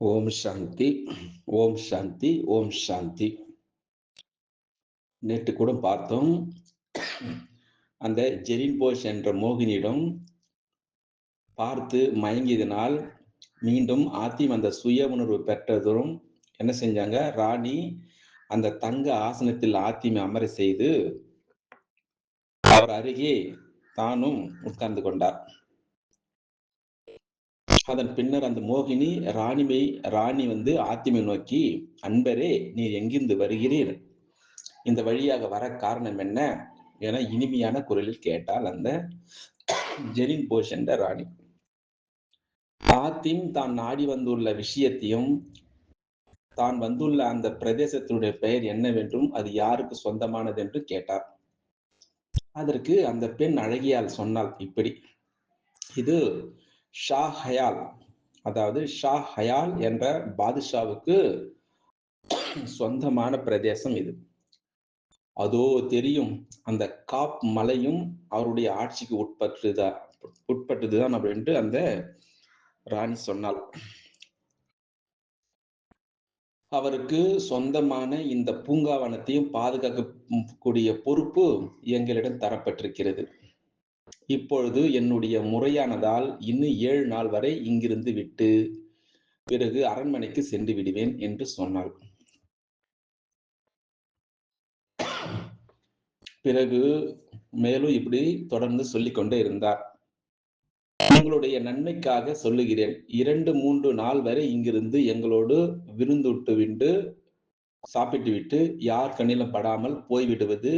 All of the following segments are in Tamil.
ஓம் சாந்தி ஓம் சாந்தி ஓம் சாந்தி. நேற்று கூட பார்த்தோம். அந்த ஜெரின் போஷ் என்ற மோகினியிடம் பார்த்து மயங்கியதனால் மீண்டும் ஆத்திம் அந்த சுய உணர்வு பெற்றதும் என்ன செஞ்சாங்க? ராணி அந்த தங்க ஆசனத்தில் ஆத்திமை அமர செய்து அவர் அருகே தானும் உட்கார்ந்து கொண்டார். அதன் பின்னர் அந்த மோகினி ராணிமை ராணி வந்து ஆத்திமை நோக்கி அன்பரே நீர் எங்கிருந்து வருகிறீர்? இந்த வழியாக வர காரணம் என்ன? என இனிமையான குரலில் கேட்டால் அந்த ஜெரின் போஷ் என்ற ராணி. ஆத்திம் தான் நாடி வந்துள்ள விஷயத்தையும் தான் வந்துள்ள அந்த பிரதேசத்தினுடைய பெயர் என்னவென்றும் அது யாருக்கு சொந்தமானது என்று கேட்டார். அதற்கு அந்த பெண் அழகியால் சொன்னால் இப்படி இது ஷா ஹயால். அதாவது ஷா ஹயால் என்ற பாதுஷாவுக்கு சொந்தமான பிரதேசம் இது. அதோ தெரியும் அந்த காப் மலையும் அவருடைய ஆட்சிக்கு உட்பட்டுதான் உட்பட்டதுதான் அப்படின்ட்டு அந்த ராணி சொன்னாள். அவருக்கு சொந்தமான இந்த பூங்காவனத்தையும் பாதுகாக்கக்கூடிய பொறுப்பு எங்களிடம் தரப்பட்டிருக்கிறது. இப்பொழுது என்னுடைய முறையானதால் இன்னும் ஏழு நாள் வரை இங்கிருந்து விட்டு பிறகு அரண்மனைக்கு சென்று விடுவேன் என்று சொன்னாள். பிறகு மேலும் இப்படி தொடர்ந்து சொல்லிக்கொண்டே இருந்தார். உங்களுடைய நன்மைக்காக சொல்லுகிறேன். இரண்டு மூன்று நாள் வரை இங்கிருந்து எங்களோடு விருந்துட்டு விட்டு சாப்பிட்டு விட்டு யார் கண்ணிலும் படாமல் போய்விடுவது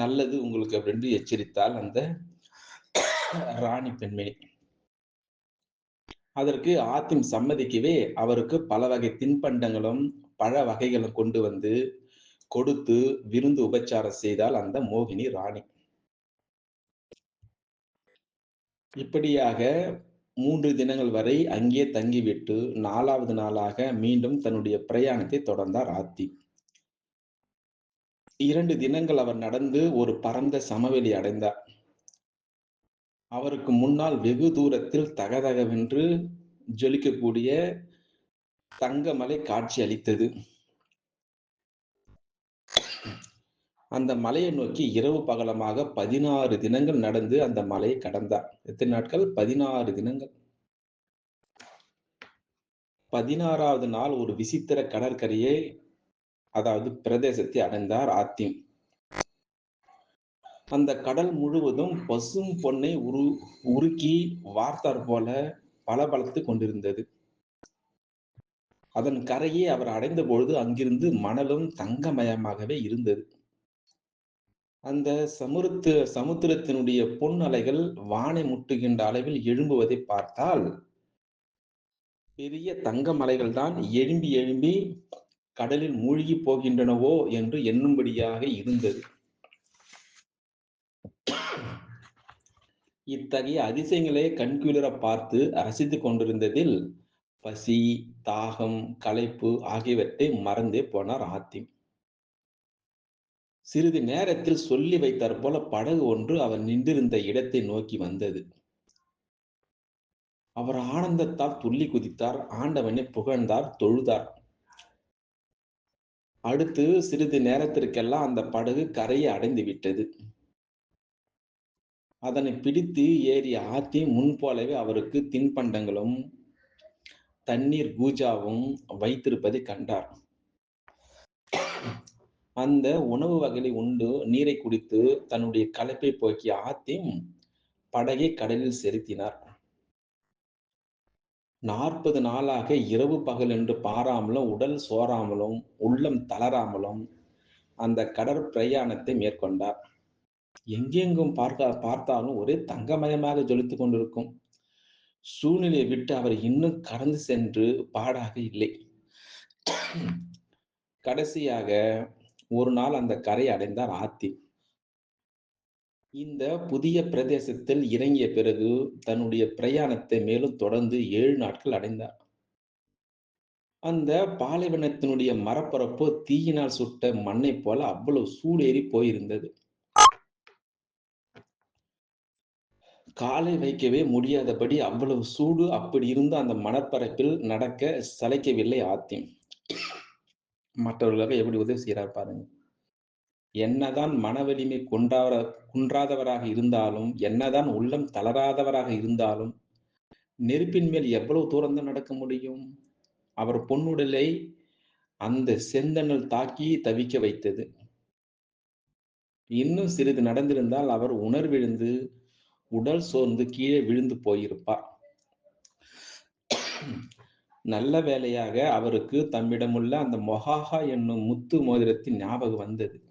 நல்லது உங்களுக்கு அப்படின்னு எச்சரித்தால் அந்த ராணி பெண்மணி அதற்கு ஆத்திம் சம்மதிக்கவே அவருக்கு பல வகை தின்பண்டங்களும் பழ வகைகளும் கொண்டு வந்து கொடுத்து விருந்து உபச்சாரம் செய்தால் அந்த மோகினி ராணி. இப்படியாக மூன்று தினங்கள் வரை அங்கே தங்கிவிட்டு நாலாவது நாளாக மீண்டும் தன்னுடைய பிரயாணத்தை தொடர்ந்தார் ஆத்தி. இரண்டு தினங்கள் அவர் நடந்து ஒரு பரந்த சமவெளி அடைந்தார். அவருக்கு முன்னால் வெகு தூரத்தில் தகதகவென்று ஜொலிக்கக்கூடிய தங்கமலை காட்சி அளித்தது. அந்த மலையை நோக்கி இரவு பகலமாக பதினாறு தினங்கள் நடந்து அந்த மலையை கடந்தார். எத்தனை நாட்கள்? பதினாறு தினங்கள். பதினாறாவது நாள் ஒரு விசித்திர கடற்கரையை அதாவது பிரதேசத்தை அடைந்தார் ஆத்திம் அந்த கடல் முழுவதும் பசும் பொன்னை உரு உருக்கி வார்த்தார் போல பளபளத்து கொண்டிருந்தது. அதன் கரையை அவர் அடைந்த பொழுது அங்கிருந்து மணலும் தங்கமயமாகவே இருந்தது. அந்த சமுத்திர சமுத்திரத்தினுடைய பொன் அலைகள் வானை முட்டுகின்ற அளவில் எழும்புவதை பார்த்தால் பெரிய தங்க மலைகள் தான் எழும்பி எழும்பி கடலில் மூழ்கி போகின்றனவோ என்று எண்ணும்படியாக இருந்தது. இத்தகைய அதிசயங்களை கண்குளிர பார்த்து ரசித்துக் கொண்டிருந்ததில் பசி தாகம் களைப்பு ஆகியவற்றை மறந்தே போனார் ஆத்திம். சிறிது நேரத்தில் சொல்லி வைத்தார் போல படகு ஒன்று அவர் நின்றிருந்த இடத்தை நோக்கி வந்தது. அவர் ஆனந்தத்தால் துள்ளி குதித்தார் ஆண்டவனை புகழ்ந்தார் தொழுதார். அடுத்து சிறிது நேரத்திற்கெல்லாம் அந்த படகு கரையை அடைந்து விட்டது. அதனை பிடித்து ஏறி ஆத்தி முன் போலவே அவருக்கு தின்பண்டங்களும் தண்ணீர் கூஜாவும் வைத்திருப்பதை கண்டார். அந்த உணவு வகையை உண்டு நீரை குடித்து தன்னுடைய களைப்பை போக்கிய ஆத்தி படகை கடலில் செலுத்தினார். நாற்பது நாளாக இரவு பகல் என்று பாராமலும் உடல் சோறாமலும் உள்ளம் தளராமலும் அந்த கடற் பிரயாணத்தை மேற்கொண்டார். எங்கெங்கும் பார்க்க பார்த்தாலும் ஒரே தங்கமயமாக ஜொலித்துக் கொண்டிருக்கும். சூழ்நிலையை விட்டு அவர் இன்னும் கடந்து சென்று பாடாக இல்லை. கடைசியாக ஒரு நாள் அந்த கரை அடைந்தார் ஆத்தி. இந்த புதிய பிரதேசத்தில் இறங்கிய பிறகு தன்னுடைய பிரயாணத்தை மேலும் தொடர்ந்து ஏழு நாட்கள் அடைந்தார். அந்த பாலைவனத்தினுடைய மரப்பரப்பு தீயினால் சுட்ட மண்ணை போல அவ்வளவு சூடேறி போயிருந்தது. காலை வைக்கவே முடியாதபடி அவ்வளவு சூடு அப்படி இருந்த அந்த மனப்பரப்பில் நடக்க சளைக்கவில்லை ஆத்தியம் மற்றவர்களுக்கு எப்படி உதவி செய்கிறார் பாருங்க. என்னதான் மன வலிமை கொண்டார குன்றாதவராக இருந்தாலும் என்னதான் உள்ளம் தளராதவராக இருந்தாலும் நெருப்பின் மேல் எவ்வளவு தூரம்தான் நடக்க முடியும்? அவர் பொன்னுடலை அந்த செந்தனல் தாக்கி தவிக்க வைத்தது. இன்னும் சிறிது நடந்திருந்தால் அவர் உணர்விழுந்து உடல் சோர்ந்து கீழே விழுந்து போயிருப்பார். நல்ல வேலையாக அவருக்கு தம்மிடமுள்ள அந்த மொஹாஹா என்னும் முத்து மோதிரத்தின் ஞாபகம் வந்தது.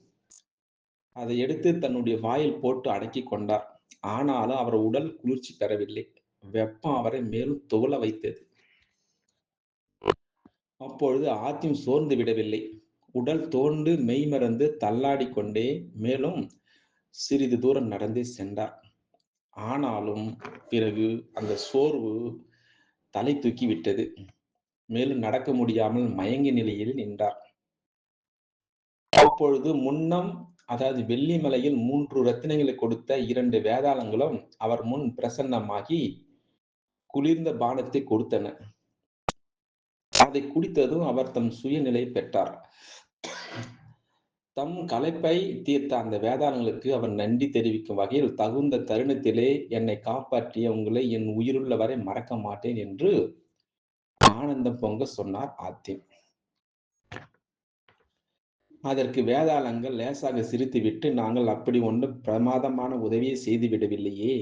அதை எடுத்து தன்னுடைய வாயில் போட்டு அடக்கி கொண்டார். ஆனாலும் அவர் உடல் குளிர்ச்சி பெறவில்லை. வெப்பம் அவரை மேலும் துவள வைத்தது. அப்பொழுது ஆத்தியம் சோர்ந்து விடவில்லை. உடல் தோண்டு மெய்மறந்து தள்ளாடி கொண்டே மேலும் சிறிது தூரம் நடந்து சென்றார். ஆனாலும் பிறகு அந்த சோர்வு தலை தூக்கி விட்டது. மேலும் நடக்க முடியாமல் மயங்கிய நிலையில் நின்றார். அப்பொழுது முன்னம் அதாவது வெள்ளிமலையில் மூன்று ரத்தினங்களை கொடுத்த இரண்டு வேதாளங்களும் அவர் முன் பிரசன்னமாகி குளிர்ந்த பானத்தை கொடுத்தன. அதை குடித்ததும் அவர் தம் சுயநிலை பெற்றார். தம் கலைப்பை தீர்த்த அந்த வேதாளங்களுக்கு அவர் நன்றி தெரிவிக்கும் வகையில் தகுந்த தருணத்திலே என்னை காப்பாற்றிய உங்களை என் உயிருள்ள வரை மறக்க மாட்டேன் என்று ஆனந்தம் பொங்க சொன்னார் ஆத்திம். அதற்கு வேதாளங்கள் லேசாக சிரித்துவிட்டு நாங்கள் அப்படி ஒன்று பிரமாதமான உதவியை செய்து விடவில்லையே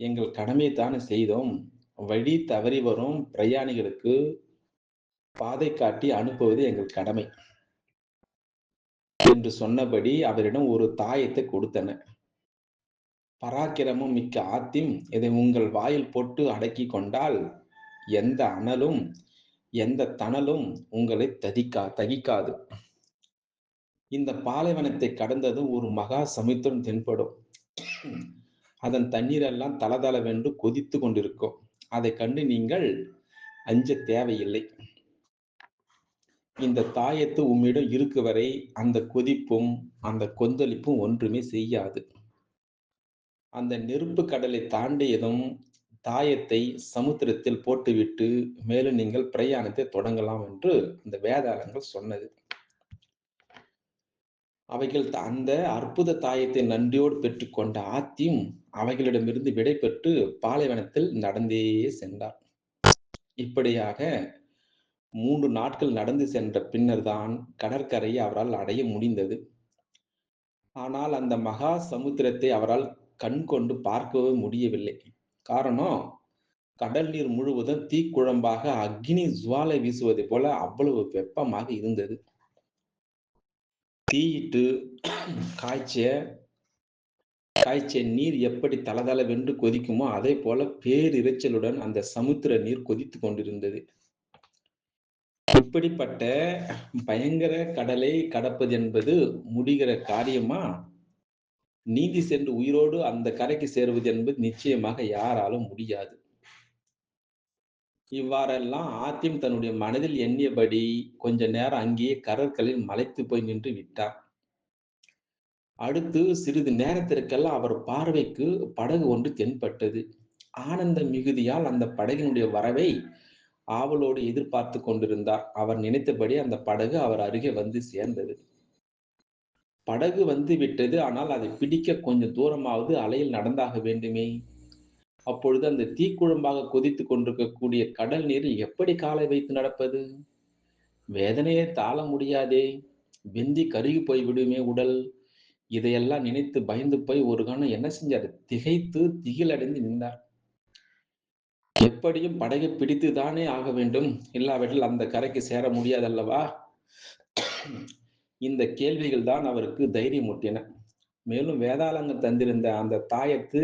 எங்கள் கடமையை தானே செய்தோம். வழி தவறி வரும் பிரயாணிகளுக்கு பாதை காட்டி அனுப்புவது எங்கள் கடமை என்று சொன்னபடி அவரிடம் ஒரு தாயத்தை கொடுத்தன பராக்கிரமும் மிக்க ஆத்திம் இதை உங்கள் வாயில் போட்டு அடக்கி கொண்டால் எந்த அனலும் எந்த தணலும் உங்களை ததிக்கா தகிக்காது. இந்த பாலைவனத்தை கடந்ததும் ஒரு மகா சமுத்திரம் தென்படும். அதன் தண்ணீரெல்லாம் தளதளவென்று கொதித்து கொண்டிருக்கும். அதை கண்டு நீங்கள் அஞ்ச தேவையில்லை. இந்த தாயத்து உம்மிடம் இருக்கு வரை அந்த கொதிப்பும் அந்த கொந்தளிப்பும் ஒன்றுமே செய்யாது. அந்த நெருப்பு கடலை தாண்டியதும் தாயத்தை சமுத்திரத்தில் போட்டுவிட்டு மேலும் நீங்கள் பிரயாணத்தை தொடங்கலாம் என்று அந்த வேதாளங்கள் சொன்னது. அவைகள் அந்த அற்புத தாயத்தை நன்றியோடு பெற்றுக்கொண்ட ஆத்தியும் அவைகளிடமிருந்து விடை பெற்று பாலைவனத்தில் நடந்தே சென்றார். இப்படியாக மூன்று நாட்கள் நடந்து சென்ற பின்னர் தான் கடற்கரையை அவரால் அடைய முடிந்தது. ஆனால் அந்த மகா சமுத்திரத்தை அவரால் கண் கொண்டு பார்க்கவே முடியவில்லை. காரணம் கடல் நீர் முழுவதும் தீக்குழம்பாக அக்னி ஜுவாலை வீசுவதை போல அவ்வளவு வெப்பமாக இருந்தது. தீயிட்டு காய்ச்சிய காய்ச்சிய நீர் எப்படி தளதள வென்று கொதிக்குமோ அதே போல பேரிரைச்சலுடன் அந்த சமுத்திர நீர் கொதித்து கொண்டிருந்தது. இப்படிப்பட்ட பயங்கர கடலை கடப்பது என்பது முடிகிற காரியமா? நீந்தி சென்று உயிரோடு அந்த கரைக்கு சேருவது என்பது நிச்சயமாக யாராலும் முடியாது. இவ்வாறெல்லாம் ஆத்திம் தன்னுடைய மனதில் எண்ணியபடி கொஞ்ச நேரம் அங்கேயே கடற்கரையில் மலைத்து போய் நின்று விட்டார். அடுத்து சிறிது நேரத்திற்கெல்லாம் அவர் பார்வைக்கு படகு ஒன்று தென்பட்டது. ஆனந்த மிகுதியால் அந்த படகினுடைய வரவை ஆவலோடு எதிர்பார்த்து கொண்டிருந்தார். அவர் நினைத்தபடி அந்த படகு அவர் அருகே வந்து சேர்ந்தது. படகு வந்து விட்டது. ஆனால் அதை பிடிக்க கொஞ்சம் தூரமாவது அலையில் நடந்தாக வேண்டுமே. அப்பொழுது அந்த தீக்குழம்பாக கொதித்து கொண்டிருக்கக்கூடிய கடல் நீரில் எப்படி காலை வைத்து நடப்பது? வேதனையை தாழ முடியாதே. வெந்தி கருகி போய் விடுமே உடல். இதையெல்லாம் நினைத்து பயந்து போய் ஒரு கணம் என்ன செஞ்சார்? திகைத்து திகிலடைந்து நின்றார். எப்படியும் படகை பிடித்து தானே ஆக வேண்டும். இல்லாவிட்டால் அந்த கரைக்கு சேர முடியாதல்லவா? இந்த கேள்விகள் தான் அவருக்கு தைரியம் ஊட்டின மேலும் வேதாளங்கள் தந்திருந்த அந்த தாயத்து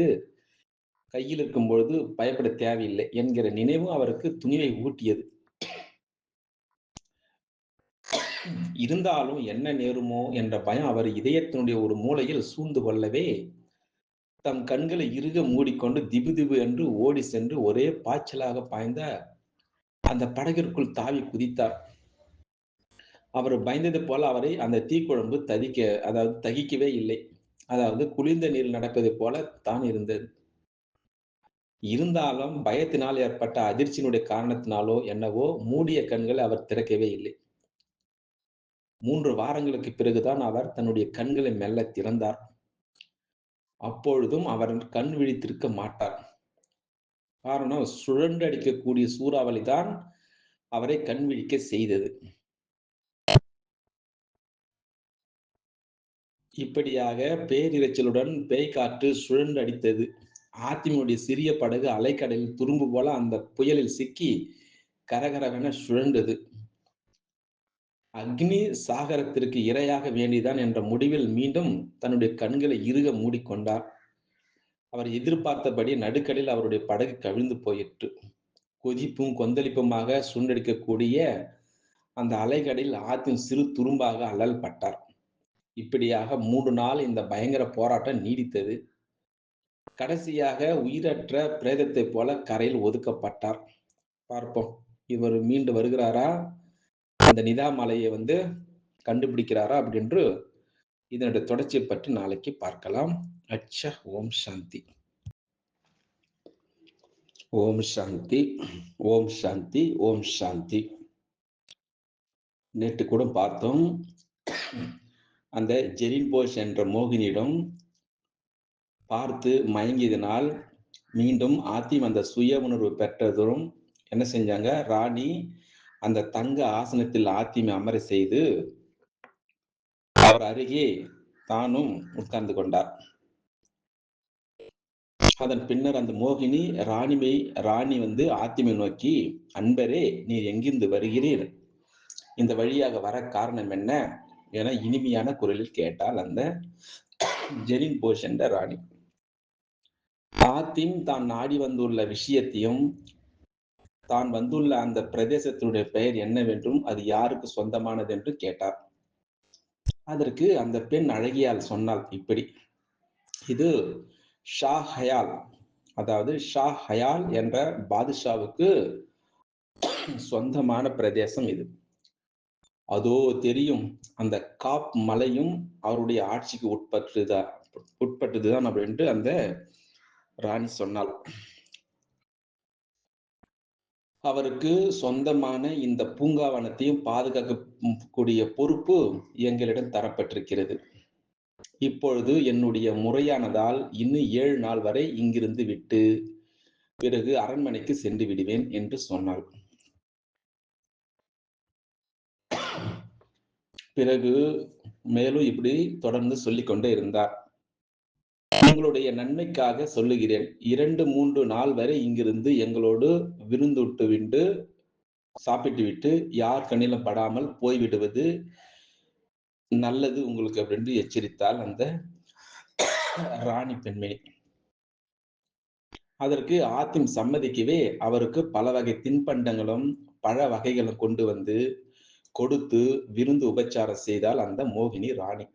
கையில் இருக்கும் பொழுது பயப்பட தேவையில்லை என்கிற நினைவும் அவருக்கு துணிவை ஊட்டியது. இருந்தாலும் என்ன நேருமோ என்ற பயம் அவர் இதயத்தினுடைய ஒரு மூலையில் சூழ்ந்து கொள்ளவே தம் கண்களை இறுக மூடிக்கொண்டு திபு திபு என்று ஓடி சென்று ஒரே பாய்ச்சலாக பாய்ந்த அந்த படகிற்குள் தாவி குதித்தார். அவர் பயந்தது போல அவரை அந்த தீக்குழம்பு ததிக்க அதாவது தகிக்கவே இல்லை. அதாவது குளிர்ந்த நீர் நடப்பது போல தான் இருந்தது. இருந்தாலும் பயத்தினால் ஏற்பட்ட அதிர்ச்சியினுடைய காரணத்தினாலோ என்னவோ மூடிய கண்களை அவர் திறக்கவே இல்லை. மூன்று வாரங்களுக்கு பிறகுதான் அவர் தன்னுடைய கண்களை மெல்ல திறந்தார். அப்பொழுதும் அவர் கண் விழித்திருக்க மாட்டார். காரணம் சுழன்றடிக்கக்கூடிய சூறாவளி தான் அவரை கண் விழிக்க செய்தது. இப்படியாக பேரிரைச்சலுடன் பேய்காற்று சுழன்று அடித்தது ஆத்திமுடைய சிறிய படகு அலைக்கடலில் துரும்பு போல அந்த புயலில் சிக்கி கரகரவென சுழண்டது அக்னி சாகரத்திற்கு இரையாக வேண்டிதான் என்ற முடிவில் மீண்டும் தன்னுடைய கண்களை இறுக மூடிக்கொண்டார். அவர் எதிர்பார்த்தபடி நடுக்கடலில் அவருடைய படகு கவிழ்ந்து போயிற்று. கொதிப்பும் கொந்தளிப்புமாக சுண்டடிக்கக்கூடிய அந்த அலைகடலில் ஆத்தின் சிறு துரும்பாக அலல் பட்டார் இப்படியாக மூன்று நாள் இந்த பயங்கர போராட்டம் நீடித்தது. கடைசியாக உயிரற்ற பிரேதத்தை போல கரையில் ஒதுக்கப்பட்டார். பார்ப்போம் இவர் மீண்டு வருகிறாரா? அந்த நிதா மலையை வந்து கண்டுபிடிக்கிறாரா அப்படின்று இதனுடைய தொடர்ச்சியை பற்றி நாளைக்கு பார்க்கலாம். அச்சா ஓம் சாந்தி. ஓம் சாந்தி ஓம் சாந்தி ஓம் சாந்தி. நேற்று கூட பார்த்தோம். அந்த ஜெரின் போஸ் என்ற மோகினியிடம் பார்த்து மயங்கியதனால் மீண்டும் ஆத்திம் அந்த சுய உணர்வு பெற்றதும் என்ன செஞ்சாங்க? ராணி அந்த தங்க ஆசனத்தில் ஆத்திமை அமர செய்து அவர் அருகே தானும் உட்கார்ந்து கொண்டார். அதன் பின்னர் அந்த மோகினி ராணிமை ராணி வந்து ஆத்திமை நோக்கி அன்பரே நீர் எங்கிருந்து வருகிறீர்? இந்த வழியாக வர காரணம் என்ன? என இனிமையான குரலில் கேட்டால் அந்த ஜெரின் போஷ் என்ற ராணி. ஆத்திம் தான் நாடி வந்துள்ள விஷயத்தையும் தான் வந்துள்ள அந்த பிரதேசத்தினுடைய பெயர் என்னவென்றும் அது யாருக்கு சொந்தமானது என்று கேட்டார். அதற்கு அந்த பெண் அழகியால் சொன்னால் இப்படி இது ஷா ஹயால் அதாவது ஷா ஹயால் என்ற பாதுஷாவுக்கு சொந்தமான பிரதேசம் இது. அதோ தெரியும் அந்த காப் மலையும் அவருடைய ஆட்சிக்கு உட்பட்டுதான் உட்பட்டதுதான் அப்படின்ட்டு அந்த ராணி சொன்னாள். அவருக்கு சொந்தமான இந்த பூங்காவனத்தையும் பாதுகாக்கக்கூடிய பொறுப்பு எங்களிடம் தரப்பட்டிருக்கிறது. இப்பொழுது என்னுடைய முறையானதால் இன்னும் ஏழு நாள் வரை இங்கிருந்து விட்டு பிறகு அரண்மனைக்கு சென்று விடுவேன் என்று சொன்னாள். பிறகு மேலும் இப்படி தொடர்ந்து சொல்லிக்கொண்டே இருந்தார். உங்களுடைய நன்மைக்காக சொல்லுகிறேன். இரண்டு மூன்று நாள் வரை இங்கிருந்து எங்களோடு விருந்துட்டு விட்டு சாப்பிட்டு விட்டு யார் கண்ணிலும் படாமல் போய்விடுவது நல்லது உங்களுக்கு அப்படின்னு எச்சரித்தால் அந்த ராணி பெண்மணி. அதற்கு ஆத்திம் சம்மதிக்கவே அவருக்கு பல வகை தின்பண்டங்களும் பழ வகைகளும் கொண்டு வந்து கொடுத்து விருந்து உபச்சாரம் செய்தால் அந்த மோகினி ராணி.